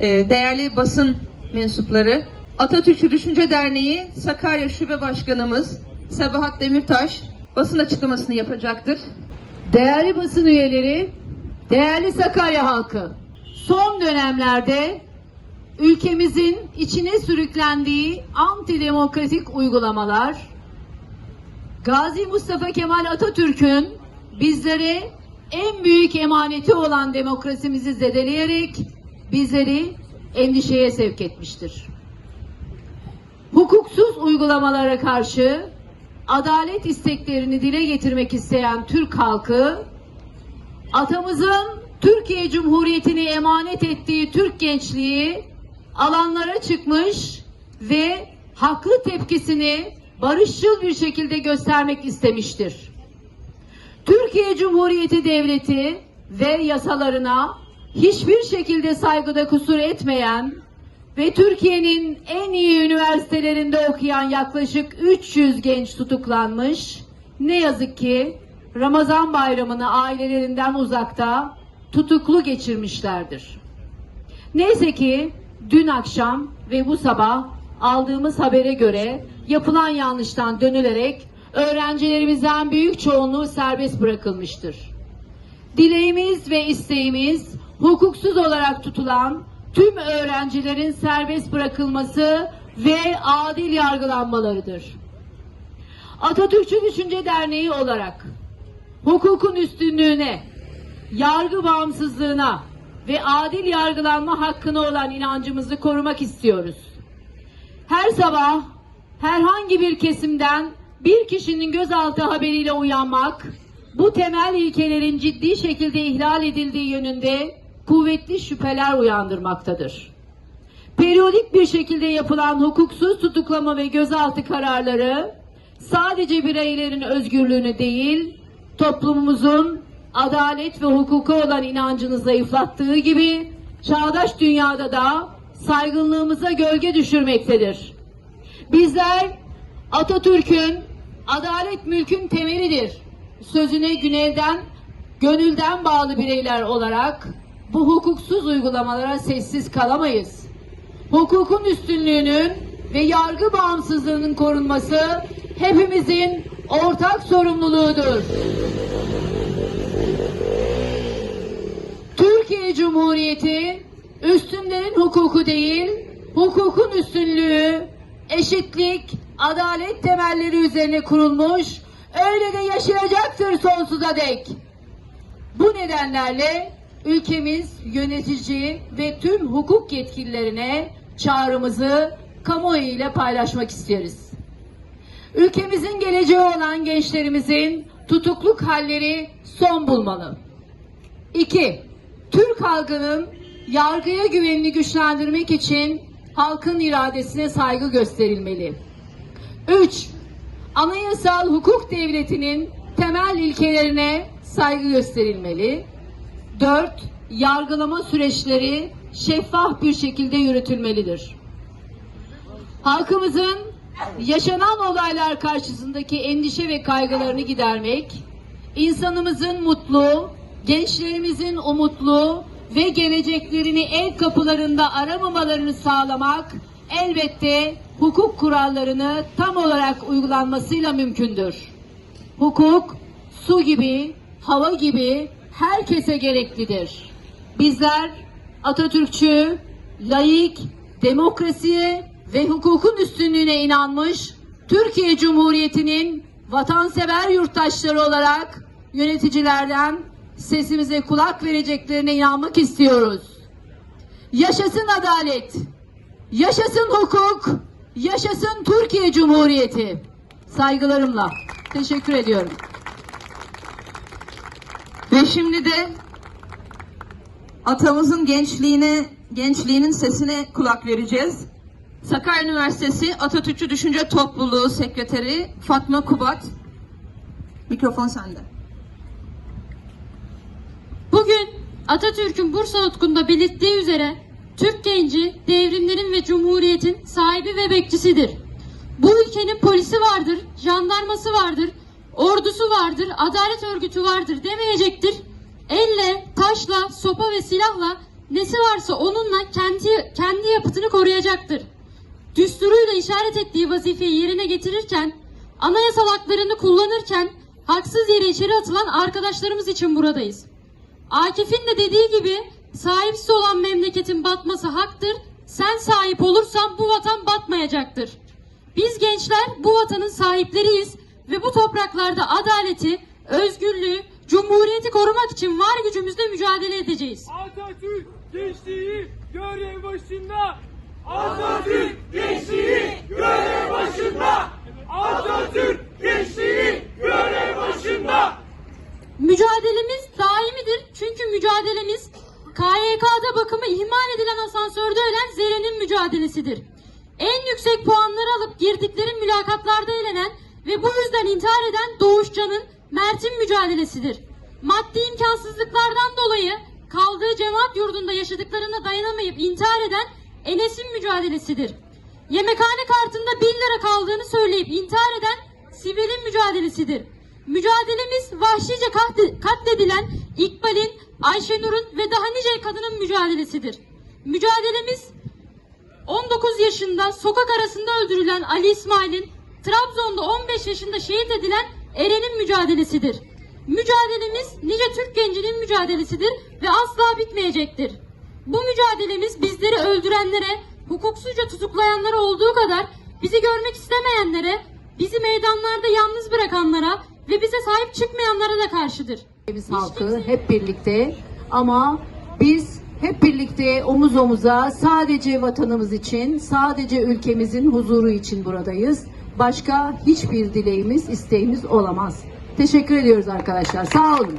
e, değerli basın mensupları, Atatürkçü Düşünce Derneği Sakarya Şube Başkanımız Sabahat Demirtaş basın açıklamasını yapacaktır. Değerli basın üyeleri, değerli Sakarya halkı, son dönemlerde ülkemizin içine sürüklendiği antidemokratik uygulamalar, Gazi Mustafa Kemal Atatürk'ün bizlere en büyük emaneti olan demokrasimizi zedeleyerek bizleri endişeye sevk etmiştir. Hukuksuz uygulamalara karşı adalet isteklerini dile getirmek isteyen Türk halkı, atamızın Türkiye Cumhuriyeti'ni emanet ettiği Türk gençliği alanlara çıkmış ve haklı tepkisini barışçıl bir şekilde göstermek istemiştir. Türkiye Cumhuriyeti Devleti ve yasalarına hiçbir şekilde saygıda kusur etmeyen ve Türkiye'nin en iyi üniversitelerinde okuyan yaklaşık 300 genç tutuklanmış. Ne yazık ki Ramazan bayramını ailelerinden uzakta tutuklu geçirmişlerdir. Neyse ki dün akşam ve bu sabah aldığımız habere göre yapılan yanlıştan dönülerek öğrencilerimizden büyük çoğunluğu serbest bırakılmıştır. Dileğimiz ve isteğimiz hukuksuz olarak tutulan tüm öğrencilerin serbest bırakılması ve adil yargılanmalarıdır. Atatürkçü Düşünce Derneği olarak hukukun üstünlüğüne, yargı bağımsızlığına ve adil yargılanma hakkına olan inancımızı korumak istiyoruz. Her sabah herhangi bir kesimden bir kişinin gözaltı haberiyle uyanmak, bu temel ilkelerin ciddi şekilde ihlal edildiği yönünde kuvvetli şüpheler uyandırmaktadır. Periyodik bir şekilde yapılan hukuksuz tutuklama ve gözaltı kararları sadece bireylerin özgürlüğünü değil, toplumumuzun adalet ve hukuka olan inancını zayıflattığı gibi çağdaş dünyada da saygınlığımıza gölge düşürmektedir. Bizler Atatürk'ün adalet mülkün temelidir sözüne güneyden, gönülden bağlı bireyler olarak bu hukuksuz uygulamalara sessiz kalamayız. Hukukun üstünlüğünün ve yargı bağımsızlığının korunması hepimizin ortak sorumluluğudur. Türkiye Cumhuriyeti üstünlerin hukuku değil, hukukun üstünlüğü, eşitlik, adalet temelleri üzerine kurulmuş, öyle de yaşayacaktır sonsuza dek. Bu nedenlerle ülkemiz yönetici ve tüm hukuk yetkililerine çağrımızı kamuoyu ile paylaşmak isteriz. Ülkemizin geleceği olan gençlerimizin tutukluk halleri son bulmalı. 2. Türk halkının yargıya güvenini güçlendirmek için halkın iradesine saygı gösterilmeli. 3. Anayasal hukuk devletinin temel ilkelerine saygı gösterilmeli. 4. Yargılama süreçleri şeffaf bir şekilde yürütülmelidir. Halkımızın yaşanan olaylar karşısındaki endişe ve kaygılarını gidermek, insanımızın mutlu, gençlerimizin umutlu ve geleceklerini el kapılarında aramamalarını sağlamak elbette hukuk kurallarını tam olarak uygulanmasıyla mümkündür. Hukuk su gibi, hava gibi herkese gereklidir. Bizler Atatürkçü, layık, demokrasiye ve hukukun üstünlüğüne inanmış Türkiye Cumhuriyeti'nin vatansever yurttaşları olarak yöneticilerden sesimize kulak vereceklerine inanmak istiyoruz. Yaşasın adalet, yaşasın hukuk, yaşasın Türkiye Cumhuriyeti. Saygılarımla teşekkür ediyorum. Ve şimdi de atamızın gençliğine, gençliğinin sesine kulak vereceğiz. Sakarya Üniversitesi Atatürkçü Düşünce Topluluğu Sekreteri Fatma Kubat. Mikrofon sende. Bugün Atatürk'ün Bursa Nutku'nda belirttiği üzere Türk genci devrimlerin ve cumhuriyetin sahibi ve bekçisidir. Bu ülkenin polisi vardır, jandarması vardır, ordusu vardır, adalet örgütü vardır demeyecektir. Elle, taşla, sopa ve silahla nesi varsa onunla kendi kendi yapıtını koruyacaktır. Düsturuyla işaret ettiği vazifeyi yerine getirirken, anayasal haklarını kullanırken haksız yere içeri atılan arkadaşlarımız için buradayız. Akif'in de dediği gibi sahipsiz olan memleketin batması haktır. Sen sahip olursan bu vatan batmayacaktır. Biz gençler bu vatanın sahipleriyiz ve bu topraklarda adaleti, özgürlüğü, cumhuriyeti korumak için var gücümüzle mücadele edeceğiz. Atatürk gençliği görev başında. Atatürk gençliği görev başında. Atatürk gençliği görev başında. Mücadelemiz daimidir çünkü mücadelemiz KYK'da bakımı ihmal edilen asansörde ölen Zeren'in mücadelesidir. En yüksek puanları alıp girdikleri mülakatlarda elenen ve bu yüzden intihar eden Doğuşcan'ın Mert'in mücadelesidir. Maddi imkansızlıklardan dolayı kaldığı cemaat yurdunda yaşadıklarına dayanamayıp intihar eden Enes'in mücadelesidir. Yemekhane kartında 1 lira kaldığını söyleyip intihar eden Sibel'in mücadelesidir. Mücadelemiz vahşice katl- katledilen İkbal'in, Ayşenur'un ve daha nice kadının mücadelesidir. Mücadelemiz 19 yaşında sokak arasında öldürülen Ali İsmail'in, Trabzon'da 15 yaşında şehit edilen Eren'in mücadelesidir. Mücadelemiz nice Türk gencinin mücadelesidir ve asla bitmeyecektir. Bu mücadelemiz bizleri öldürenlere, hukuksuzca tutuklayanlara olduğu kadar bizi görmek istemeyenlere, bizi meydanlarda yalnız bırakanlara ve bize sahip çıkmayanlara da karşıdır. Biz halkı hep birlikte ama biz hep birlikte omuz omuza sadece vatanımız için, sadece ülkemizin huzuru için buradayız. Başka hiçbir dileğimiz, isteğimiz olamaz. Teşekkür ediyoruz arkadaşlar. Sağ olun.